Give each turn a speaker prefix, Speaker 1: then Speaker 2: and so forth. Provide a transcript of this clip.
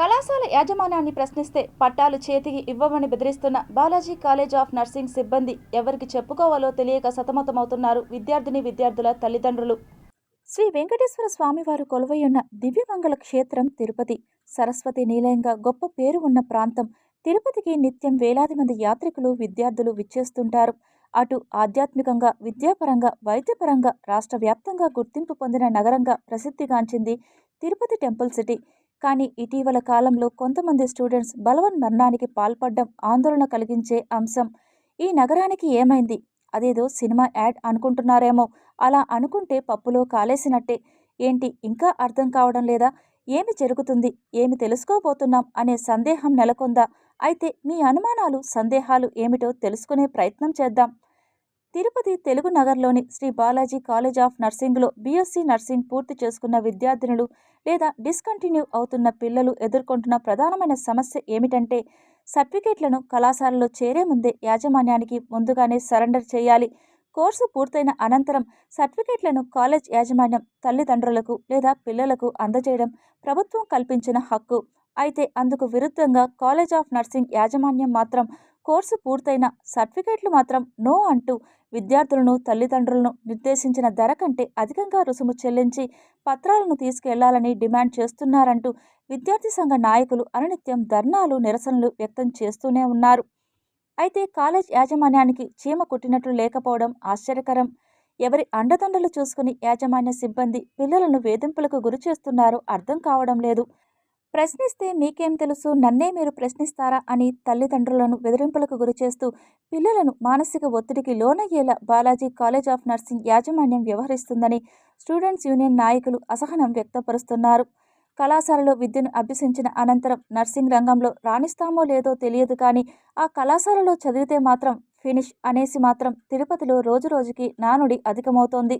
Speaker 1: కళాశాల యాజమాన్యాన్ని ప్రశ్నిస్తే పట్టాలు చేతికి ఇవ్వమని బెదిరిస్తున్న బాలాజీ కాలేజ్ ఆఫ్ నర్సింగ్ సిబ్బంది ఎవరికి చెప్పుకోవాలో తెలియక సతమతమవుతున్నారు విద్యార్థిని విద్యార్థుల తల్లిదండ్రులు. శ్రీ వెంకటేశ్వర స్వామివారు కొలువైయున్న దివ్యమంగళ క్షేత్రం తిరుపతి. సరస్వతి నిలయంగా గొప్ప పేరు ఉన్న ప్రాంతం. తిరుపతికి నిత్యం వేలాది మంది యాత్రికులు విద్యార్థులు విచ్చేస్తుంటారు. అటు ఆధ్యాత్మికంగా విద్యాపరంగా వైద్యపరంగా రాష్ట్ర వ్యాప్తంగా గుర్తింపు పొందిన నగరంగా ప్రసిద్ధిగాంచింది తిరుపతి టెంపుల్ సిటీ. కానీ ఇటీవల కాలంలో కొంతమంది స్టూడెంట్స్ బలవన్ మరణానికి పాల్పడడం ఆందోళన కలిగించే అంశం. ఈ నగరానికి ఏమైంది? అదేదో సినిమా యాడ్ అనుకుంటున్నారేమో. అలా అనుకుంటే పప్పులో కాలేసినట్టే. ఏంటి ఇంకా అర్థం కావడం లేదా? ఏమి జరుగుతుంది? ఏమి తెలుసుకోబోతున్నాం అనే సందేహం నెలకొందా? అయితే మీ అనుమానాలు సందేహాలు ఏమిటో తెలుసుకునే ప్రయత్నం చేద్దాం. తిరుపతి తెలుగు నగర్లోని శ్రీ బాలాజీ కాలేజ్ ఆఫ్ నర్సింగ్లో బీఎస్సీ నర్సింగ్ పూర్తి చేసుకున్న విద్యార్థినులు లేదా డిస్కంటిన్యూ అవుతున్న పిల్లలు ఎదుర్కొంటున్న ప్రధానమైన సమస్య ఏమిటంటే సర్టిఫికేట్లను కళాశాలలో చేరే ముందే యాజమాన్యానికి ముందుగానే సరెండర్ చేయాలి. కోర్సు పూర్తయిన అనంతరం సర్టిఫికేట్లను కాలేజ్ యాజమాన్యం తల్లిదండ్రులకు లేదా పిల్లలకు అందజేయడం ప్రభుత్వం కల్పించిన హక్కు. అయితే అందుకు విరుద్ధంగా కాలేజ్ ఆఫ్ నర్సింగ్ యాజమాన్యం మాత్రం కోర్సు పూర్తయిన సర్టిఫికేట్లు మాత్రం నో అంటూ విద్యార్థులను తల్లిదండ్రులను నిర్దేశించిన ధర కంటే అధికంగా రుసుము చెల్లించి పత్రాలను తీసుకెళ్ళాలని డిమాండ్ చేస్తున్నారంటూ విద్యార్థి సంఘ నాయకులు అనునిత్యం ధర్నాలు నిరసనలు వ్యక్తం చేస్తూనే ఉన్నారు. అయితే కాలేజ్ యాజమాన్యానికి చీమ కుట్టినట్లు లేకపోవడం ఆశ్చర్యకరం. ఎవరి అండదండలు చూసుకుని యాజమాన్య సిబ్బంది పిల్లలను వేధింపులకు గురి చేస్తున్నారో అర్థం కావడం లేదు. ప్రశ్నిస్తే మీకేం తెలుసు? నన్నే మీరు ప్రశ్నిస్తారా? అని తల్లిదండ్రులను బెదిరింపులకు గురిచేస్తూ పిల్లలను మానసిక ఒత్తిడికి లోనయ్యేలా బాలాజీ కాలేజ్ ఆఫ్ నర్సింగ్ యాజమాన్యం వ్యవహరిస్తుందని స్టూడెంట్స్ యూనియన్ నాయకులు అసహనం వ్యక్తపరుస్తున్నారు. కళాశాలలో విద్యను అభ్యసించిన అనంతరం నర్సింగ్ రంగంలో రాణిస్తామో లేదో తెలియదు కానీ ఆ కళాశాలలో చదివితే మాత్రం ఫినిష్ అనేసి మాత్రం తిరుపతిలో రోజురోజుకి నానుడి అధికమవుతోంది.